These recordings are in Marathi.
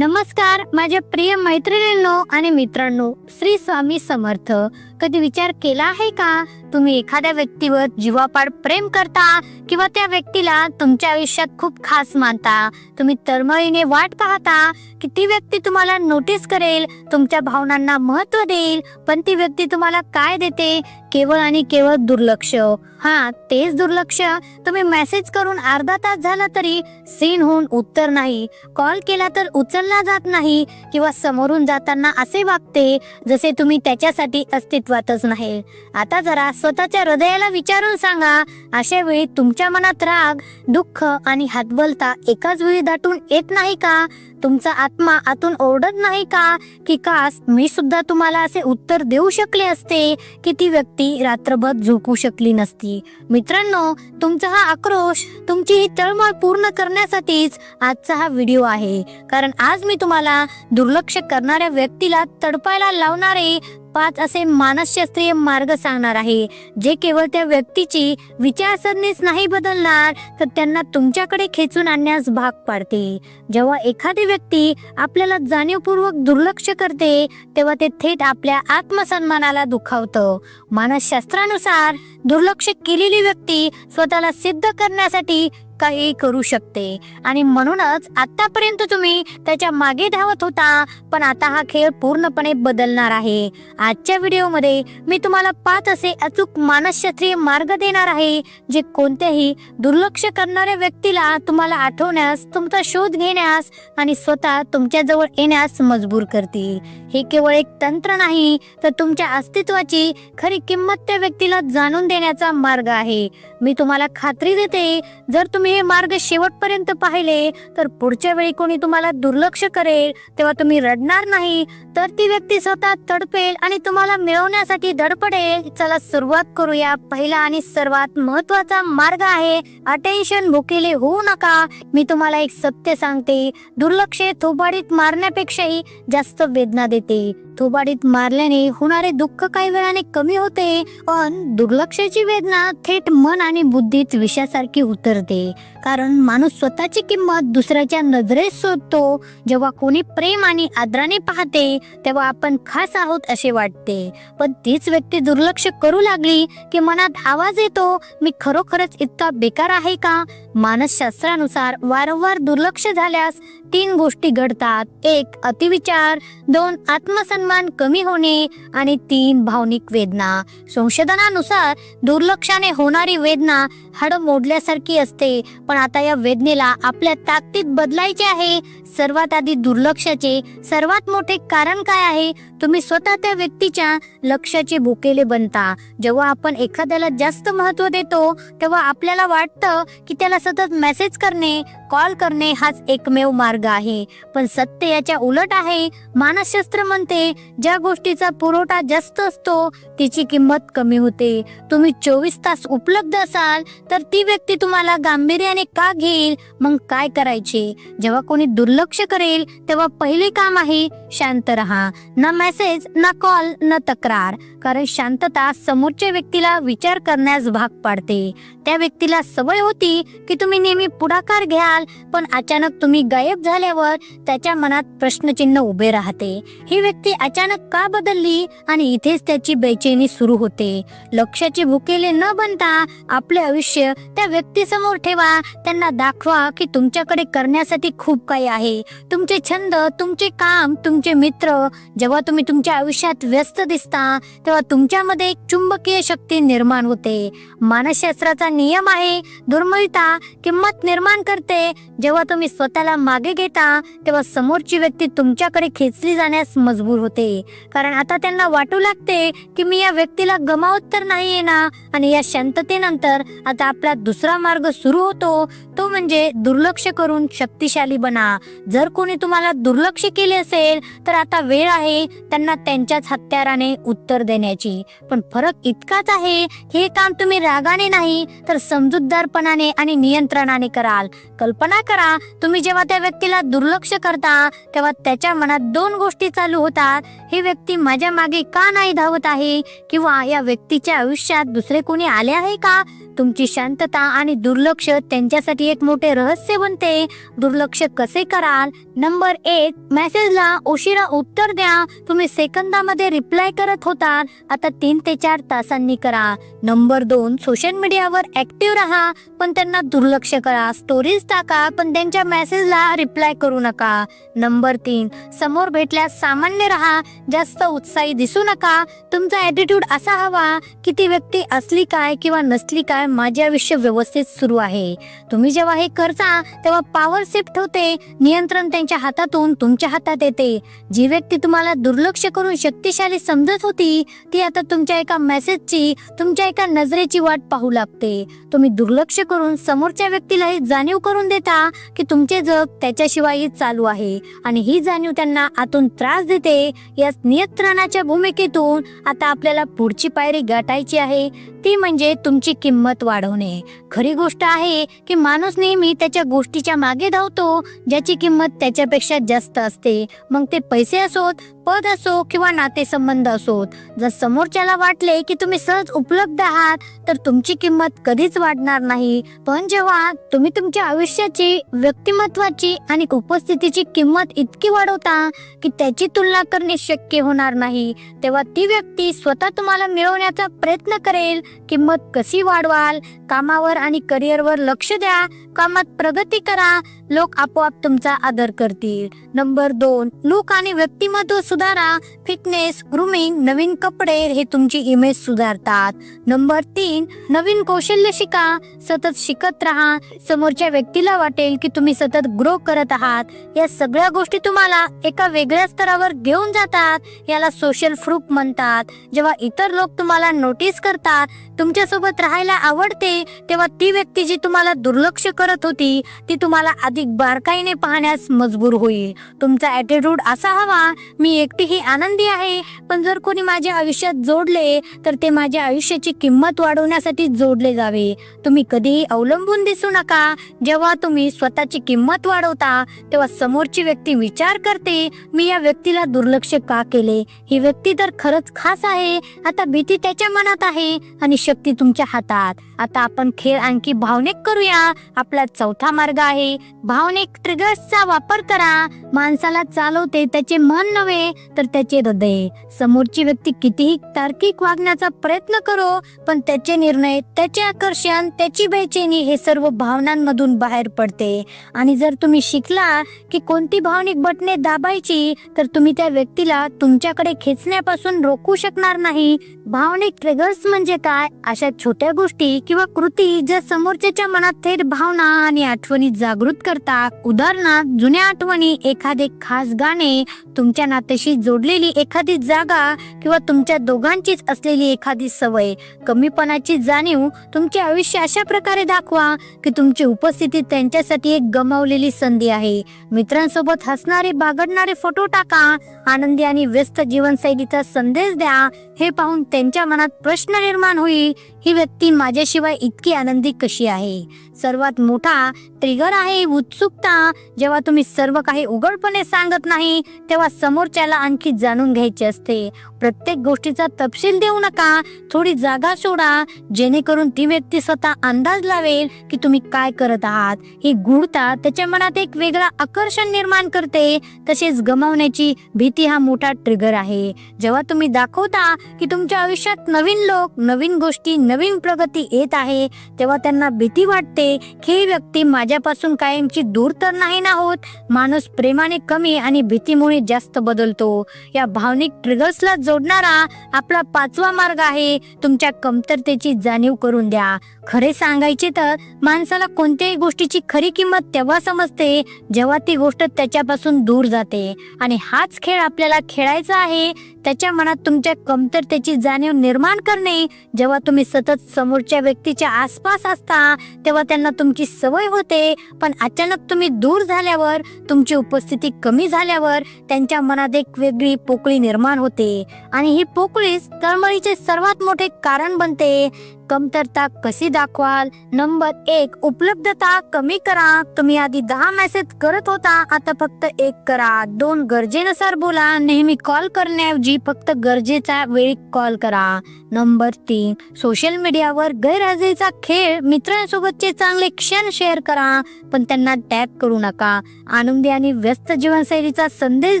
नमस्कार माझ्या प्रिय मैत्रिणींनो आणि मित्रांनो श्री स्वामी समर्थ. कधी विचार केला आहे का? तुम्ही एखाद्या व्यक्तीवर जीवापाड प्रेम करता किंवा त्या व्यक्तीला तुमच्या आयुष्यात खूप खास मानता. तुम्ही तळमळीने वाट पाहता. की ती व्यक्ती तुम्हाला नोटीस करेल तुमच्या भावनांना महत्त्व देईल पण ती व्यक्ती तुम्हाला काय देते? केवळ आणि केवळ दुर्लक्ष. हा तेच दुर्लक्ष. तुम्ही मेसेज करून अर्धा तास झाला तरी सीन होऊन उत्तर नाही. कॉल केला तर उचलला जात नाही किंवा समोरून जाताना असे वागते जसे तुम्ही त्याच्यासाठी अस्तित्वातच नाही. आता जरा स्वतःच्या हृदयाला विचारून सांगा. अशा वेळी तुमच्या मनात राग दुःख आणि हातबलता एकाच वेळी दाटून येत नाही का? तुमचा आत्मा आतून ओरडत नाही का? की कास मी सुद्धा तुम्हाला असे उत्तर देऊ शकले असते की ती व्यक्ती रात्रभर झोपू शकली नसती. मित्रांनो तुमचा हा आक्रोश तुमची ही तळमळ पूर्ण करण्यासाठीच आजचा हा व्हिडिओ आहे. कारण आज मी तुम्हाला दुर्लक्ष करणाऱ्या व्यक्तीला तडपायला लावणारे पाच असे मानसशास्त्रीय मार्ग सांगणार आहे. जे केवळ त्या व्यक्तीची विचारसरणीच नाही बदलणार तर त्यांना तुमच्याकडे खेचून आणण्यास भाग पाडते. जेव्हा एखादी व्यक्ती आपल्याला जाणीवपूर्वक दुर्लक्ष करते तेव्हा ते थेट आपल्या आत्मसन्मानाला दुखावतं. मानसशास्त्रानुसार दुर्लक्ष केलेली व्यक्ती स्वतःला सिद्ध करण्यासाठी काही करू शकते. आणि म्हणूनच आतापर्यंत तुम्ही त्याच्यामागे धावत होता पण आता हा खेळ पूर्णपणे बदलणार आहे. आजच्या व्हिडिओमध्ये मी तुम्हाला पाच असे अचूक मानसशास्त्रीय मार्ग देणार आहे जे कोणत्याही दुर्लक्ष करणाऱ्या व्यक्तीला तुम्हाला आठवण्यास तुमचा शोध घेण्यास आणि स्वतः तुमच्या जवळ येण्यास मजबूर करतील. हे केवळ एक तंत्र नाही तर तुमच्या अस्तित्वाची खरी किंमत त्या व्यक्तीला जाणून देण्याचा मार्ग आहे. मी तुम्हाला खात्री देते जर तुम्ही हे मार्ग शेवटपर्यंत पाहिले तर पुढच्या वेळी कोणी तुम्हाला दुर्लक्ष करेल तेव्हा तुम्ही रडणार नाही तर ती व्यक्ती स्वतः तडपेल आणि तुम्हाला मिळवण्यासाठी धडपडेल. चला सुरुवात करूया. पहिला आणि सर्वात महत्त्वाचा मार्ग आहे अटेन्शन भुकेले होऊ नका. मी तुम्हाला एक सत्य सांगते दुर्लक्ष थोबाडीत मारण्यापेक्षाही जास्त वेदना देते. थोबाडीत मारल्याने होणारे दुःख काही वेळाने कमी होते पण दुर्लक्षाची वेदना थेट मन आणि बुद्धीत विषासारखी उतरते. कारण माणूस स्वतःची किंमत दुसऱ्याच्या नजरेत शोधतो. जेव्हा कोणी प्रेम आणि आदराने पाहते तेव्हा आपण खास आहोत असे वाटते. पण तीच व्यक्ती दुर्लक्ष करू लागली की मनात आवाज येतो मी खरोखरच इतका बेकार आहे का? मानसशास्त्रानुसार वारंवार दुर्लक्ष झाल्यास तीन गोष्टी घडतात. एक अतिविचार. दोन आत्मसन्मान कमी होणे. आणि तीन भावनिक वेदना. संशोधनानुसार दुर्लक्षाने होणारी वेदना हाडं मोडल्यासारखी असते. पण आता या वेदनेला आपल्या ताकदीत बदलायचे आहे. सर्वात आधी दुर्लक्षाचे सर्वात मोठे कारण काय आहे? तुम्ही स्वतः त्या व्यक्तीच्या लक्षाचे भुकेले बनता. जेव्हा आपण एखाद्याला जास्त महत्त्व देतो तेव्हा आपल्याला वाटतं की त्याला सतत मेसेज करणे कॉल करणे हाच एकमेव मार्ग आहे. पण सत्य याच्या उलट आहे. मानसशास्त्र म्हणते ज्या गोष्टीचा पुरवठा जास्त असतो तिची किंमत कमी होते. तुम्ही चोवीस तास उपलब्ध असाल तर ती व्यक्ती तुम्हाला गांभीर्याने का घेईल? मग काय करायचे? जेव्हा कोणी दुर्लक्ष करेल तेव्हा पहिले काम आहे शांत राहा. ना मेसेज ना कॉल ना तक्रार. कारण शांतता समोरच्या व्यक्तीला विचार करण्यास भाग पाडते. त्या व्यक्तीला सवय होती की तुम्ही नेहमी पुढाकार घ्याल पण अचानक तुम्ही गायब झाल्यावर त्याच्या मनात प्रश्नचिन्ह उभे राहते. ही व्यक्ती अचानक का बदलली आणि इथेच त्याची बेचैनी सुरू होते. लक्षाची भुकेले न बनता आपले आयुष्य त्या व्यक्तीसमोर ठेवा. त्यांना दाखवा की तुमच्याकडे करण्यासाठी खूप काही आहे. तुमचे छंद तुमचे काम तुमचे मित्र जेव्हा तुम्ही तुमच्या आयुष्यात व्यस्त दिसता तेव्हा तुमच्यामध्ये एक चुंबकीय शक्ती निर्माण होते. मानसशास्त्राचा नियम आहे दुर्मिळता किंमत निर्माण करते. जेव्हा तुम्ही स्वतःला मागे घेता तेव्हा समोरची व्यक्ती तुमच्याकडे खेचली जाण्यास मजबूर होते. कारण आता त्यांना वाटू लागते की मी या व्यक्तीला गमावत तर नाहीये ना? आणि या शांततेनंतर आता आपला दुसरा मार्ग सुरू होतो तो म्हणजे दुर्लक्ष करून शक्तिशाली बना. जर कोणी तुम्हाला दुर्लक्ष केले असेल तर आता वेळ आहे त्यांना त्यांच्याच हत्याराने उत्तर देण्याची. पण फरक इतकाच आहे हे काम तुम्ही रागाने नाही तर समजूतदारपणाने आणि नियंत्रणाने कराल. कल्पना करा तुम्ही जेव्हा त्या व्यक्तीला दुर्लक्ष करता तेव्हा त्याच्या मनात दोन गोष्टी चालू होतात. ही व्यक्ती माझ्या मागे का नाही धावत आहे? किंवा या व्यक्तीच्या आयुष्यात दुसरे कोणी आले आहे का? तुमची शांतता आणि दुर्लक्ष त्यांच्यासाठी एक मोठे रहस्य बनते. दुर्लक्ष कसे कराल? नंबर एक मेसेजला उशिरा उत्तर द्या. तुम्ही सेकंदामध्ये रिप्लाय करत होता आता तीन ते चार तासांनी करा. नंबर दोन सोशल मीडियावर ऍक्टिव्ह राहा. पण त्यांना दुर्लक्ष करा. स्टोरीज टाका पण त्यांच्या मेसेजला रिप्लाय करू नका. नंबर तीन समोर भेटल्यास सामान्य राहा. जास्त उत्साही दिसू नका. तुमचा ॲटिट्यूड असा हवा की ती व्यक्ती असली काय किंवा नसली काय माझे आयुष्य व्यवस्थित सुरू आहे. तुम्ही जेव्हा हे करता तेव्हा पॉवर शिफ्ट होते. नियंत्रण त्यांच्या हातातून तुमच्या हातात येते. जी व्यक्ती तुम्हाला दुर्लक्ष करून शक्तिशाली समजत होती ती आता तुमच्या एका मेसेजची तुमच्या एका नजरेची वाट पाहू लागते. तुम्ही दुर्लक्ष करून समोरच्या व्यक्तीला ही जाणीव करून देता की तुमचे जग त्याच्याशिवाय चालू आहे. आणि ही जाणीव त्यांना आतून त्रास देते. या नियंत्रणाच्या भूमिकेतून आता आपल्याला पुढची पायरी गाठायची आहे. ती म्हणजे तुमची किंमत. वाढवणे. खरी गोष्ट आहे की माणूस नेहमी त्याच्या गोष्टीच्या मागे धावतो ज्याची किंमत त्याच्यापेक्षा जास्त असते. मग ते पैसे असोत पद असो किंवा नातेसंबंध असोत. जर समोरच्याला वाटले की तुम्ही सहज उपलब्ध आहात तर तुमची किंमत कधीच वाढणार नाही. पण जेव्हा तुम्ही तुमच्या आयुष्याची व्यक्तिमत्वाची आणि उपस्थितीची किंमत इतकी वाढवता की त्याची तुलना करणे शक्य होणार नाही तेव्हा ती व्यक्ती स्वतः तुम्हाला मिळवण्याचा प्रयत्न करेल किंमत कशी वाढवा व्हाल कामावर आणि करिअरवर लक्ष द्या. कामात प्रगती करा. लोक आपोआप तुमचा आदर करतील. नंबर दोन लुक आणि व्यक्तिमत्व सुधारा. फिटनेस ग्रुमिंग नवीन कपडे हे तुमची इमेज सुधारतात. नंबर तीन नवीन कौशल्य शिका. सतत शिकत राहा. समोरच्या व्यक्तीला वाटेल की तुम्ही सतत ग्रो करत आहात. या सगळ्या गोष्टी तुम्हाला एका वेगळ्या स्तरावर घेऊन जातात. याला सोशल प्रूफ म्हणतात. जेव्हा इतर लोक तुम्हाला नोटीस करतात तुमच्यासोबत राहायला आवडते तेव्हा ती व्यक्ती जी तुम्हाला दुर्लक्ष करत होती ती तुम्हाला आधी अधिक बारकाईने पाहण्यास मजबूर होईल. तुमचा ॲटिट्यूड असा हवा मी एकटीही आनंदी आहे पण जर कोणी माझ्या आयुष्यात जोडले तर ते माझ्या आयुष्याची किंमत वाढवण्यासाठी जोडले जावे. तुम्ही कधीही अवलंबून दिसू नका. जेव्हा तुम्ही स्वतःची किंमत वाढवता तेव्हा समोरची व्यक्ती विचार करते मी या व्यक्तीला दुर्लक्ष का केले? ही व्यक्ती तर खरंच खास आहे आता भीती त्याच्या मनात आहे आणि शक्ती तुमच्या हातात. आता आपण खेळ आणखी भावनिक करूया. आपला चौथा मार्ग आहे. भावनिक ट्रिगर्सचा वापर करा. माणसाला चालवते त्याचे मन नव्हे तर त्याचे हृदय. समोरची व्यक्ती कितीही तार्किक वागण्याचा प्रयत्न करो पण त्याचे निर्णय त्याचे आकर्षण त्याची बेचैनी हे सर्व भावनांमधून बाहेर पडते. आणि जर तुम्ही शिकला की कोणती भावनिक बटणे दाबायची तर तुम्ही त्या व्यक्तीला तुमच्याकडे खेचण्यापासून रोखू शकणार नाही. भावनिक ट्रिगर्स म्हणजे काय? अशा छोट्या गोष्टी किंवा कृती ज्या समोरच्याच्या मनात थेट भावना आणि आठवणी जागृत करतात. उदाहरणार्थ जुन्या आठवणी एखादे खास गाणे तुमच्या नात्याशी जोडलेली एखादी जागा किंवा तुमच्या दोघांचीच असलेली एखादी सवय कमीपणाची जाणीव तुमचे आयुष्य अशा प्रकारे दाखवा की तुमची उपस्थिती त्यांच्यासाठी एक गमावलेली संधी आहे. मित्रांसोबत हसणारे बागडणारे फोटो टाका आनंदी आणि व्यस्त जीवनशैलीचा संदेश द्या. हे पाहून त्यांच्या मनात प्रश्न निर्माण होईल ही व्यक्ती माझ्याशिवाय इतकी आनंदी कशी आहे? सर्वात मोठा ट्रिगर आहे उत्सुकता. जेव्हा तुम्ही सर्व काही उघडपणे सांगत नाही तेव्हा समोरच्याला आणखी जाणून घ्यायचे असते. प्रत्येक गोष्टीचा तपशील देऊ नका. थोडी जागा सोडा. जेणेकरून ती व्यक्ती स्वतः अंदाज लावेल की तुम्ही काय करत आहात. ही गूढता त्याच्या मनात एक वेगळा आकर्षण निर्माण करते. तसेच गमावण्याची भीती हा मोठा ट्रिगर आहे. जेव्हा तुम्ही दाखवता की तुमच्या आयुष्यात नवीन लोक नवीन गोष्टी नवीन प्रगती येत आहे तेव्हा त्यांना भीती वाटते की ही व्यक्ती माझ्यापासून कायमची दूर तर नाही ना होत. माणूस प्रेमाने कमी आणि भीतीमुळे जास्त बदलतो. या भावनिक ट्रिगर्सला जोडणारा आपला पाचवा मार्ग आहे. तुमच्या कमतरतेची जाणीव करून द्या. खरे सांगायचे तर माणसाला कोणत्याही गोष्टीची खरी किंमत तेव्हा समजते जेव्हा ती गोष्ट त्याच्यापासून दूर जाते. आणि हाच खेळ आपल्याला खेळायचा आहे त्याच्या मनात तुमच्या कमतरतेची जाणीव निर्माण करणे. जेव्हा तुम्ही सतत समोरच्या व्यक्तीच्या आसपास असता तेव्हा त्यांना तुमची सवय होते. पण अचानक तुम्ही दूर झाल्यावर तुमची उपस्थिती कमी झाल्यावर त्यांच्या मनात एक वेगळी पोकळी निर्माण होते. आणि ही पोकळीच तळमळीचे सर्वात मोठे कारण बनते. कमतरता कशी दाखवाल? नंबर एक उपलब्धता कमी करा. तुम्ही आधी दहा मेसेज करत होता आता फक्त एक करा. दोन गरजेनुसार बोला. नेहमी कॉल करण्याऐवजी फक्त गरजेच्या वेळी कॉल करा. नंबर तीन सोशल मीडियावर गैरहजेरीचा खेळ मित्रांसोबतचे चांगले क्षण शेअर करा पण त्यांना टॅग करू नका. आनंदी आणि व्यस्त जीवनशैलीचा संदेश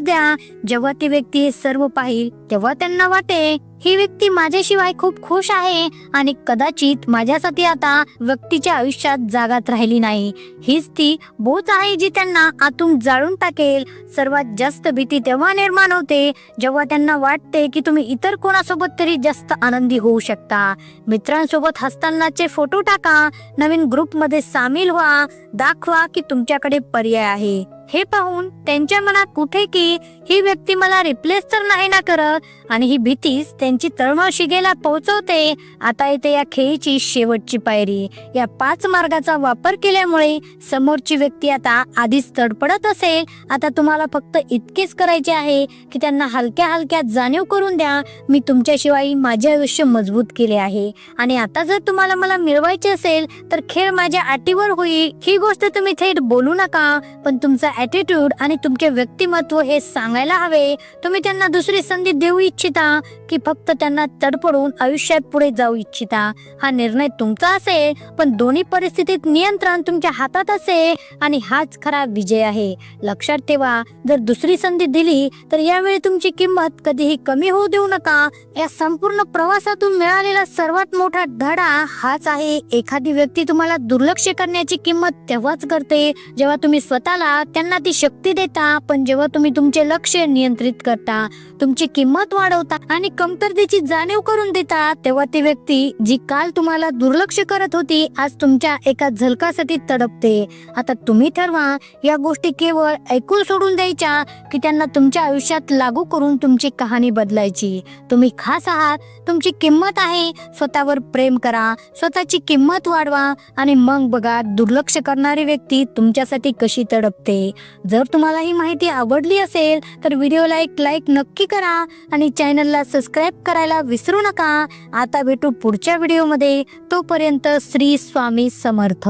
द्या. जेव्हा ती व्यक्ती हे सर्व पाहिल तेव्हा त्यांना वाटे ही व्यक्ती माझ्याशिवाय खूप खुश आहे आणि कदाचित माझ्यासाठी आता व्यक्तीच्या आयुष्यात जागात राहिली नाही. हीच ती बोच आहे जी त्यांना आतून जाळून टाकेल. सर्वात जास्त भीती तेव्हा निर्माण होते जेव्हा त्यांना वाटते की तुम्ही इतर कोणासोबत तरी जास्त आनंदी होऊ शकता. मित्रांसोबत हसतानाचे फोटो टाका नवीन ग्रुपमध्ये सामील व्हा दाखवा की तुमच्याकडे पर्याय आहे. हे पाहून त्यांच्या मनात कुठे की ही व्यक्ती मला रिप्लेस तर नाही ना करत आणि ही भीतीच त्यांची तळमळ शिगेला पोहोचवते. आता येते या खेळीची शेवटची पायरी या पाच मार्गाचा वापर केल्यामुळे समोरची व्यक्ती आता आधीच तडपडत असेल. आता तुम्हाला फक्त इतकेच करायचे आहे की त्यांना हलक्या हलक्या जाणीव करून द्या. मी तुमच्याशिवाय माझे आयुष्य मजबूत केले आहे. आणि आता जर तुम्हाला मला मिळवायचे असेल तर खेळ माझ्या अटीवर होईल. ही गोष्ट तुम्ही थेट बोलू नका. पण तुमचा ॲटिट्यूड आणि तुमचे व्यक्तिमत्व हे सांगायला हवे तुम्ही त्यांना दुसरी संधी देऊ इच्छिता की फक्त त्यांना तडपडून आयुष्यात पुढे जाऊ इच्छिता. हा निर्णय तुमचा असेल पण दोन्ही परिस्थितीत नियंत्रण तुमच्या हातात असेल आणि हाच खरा विजय आहे. लक्षात ठेवा जर दुसरी संधी दिली तर यावेळी तुमची किंमत कधीही कमी होऊ देऊ नका. या संपूर्ण प्रवासातून मिळालेला सर्वात मोठा धडा हाच आहे एखादी व्यक्ती तुम्हाला दुर्लक्ष करण्याची किंमत तेव्हाच करते जेव्हा तुम्ही स्वतःला त्यांना ती शक्ती देता पण जेव्हा तुम्ही तुमचे लक्ष नियंत्रित करता तुमची किंमत वाढवता आणि कमतरतेची जाणीव करून देता तेव्हा ती व्यक्ती जी काल तुम्हाला दुर्लक्ष करत होती आज तुमच्या एका झलकासाठी तडपते. आता तुम्ही ठरवा या गोष्टी केवळ ऐकून सोडून द्यायच्या की त्यांना तुमच्या आयुष्यात लागू करून तुमची कहाणी बदलायची. तुम्ही खास आहात तुमची किंमत आहे स्वतःवर प्रेम करा स्वतःची किंमत वाढवा आणि मग बघा दुर्लक्ष करणारी व्यक्ती तुमच्यासाठी कशी तडपते. जर तुम्हाला ही माहिती आवडली असेल तर व्हिडिओला एक लाईक नक्की करा आणि चॅनलला सबस्क्राईब करायला विसरू नका. आता भेटू पुढच्या व्हिडिओमध्ये. तोपर्यंत श्री स्वामी समर्थ.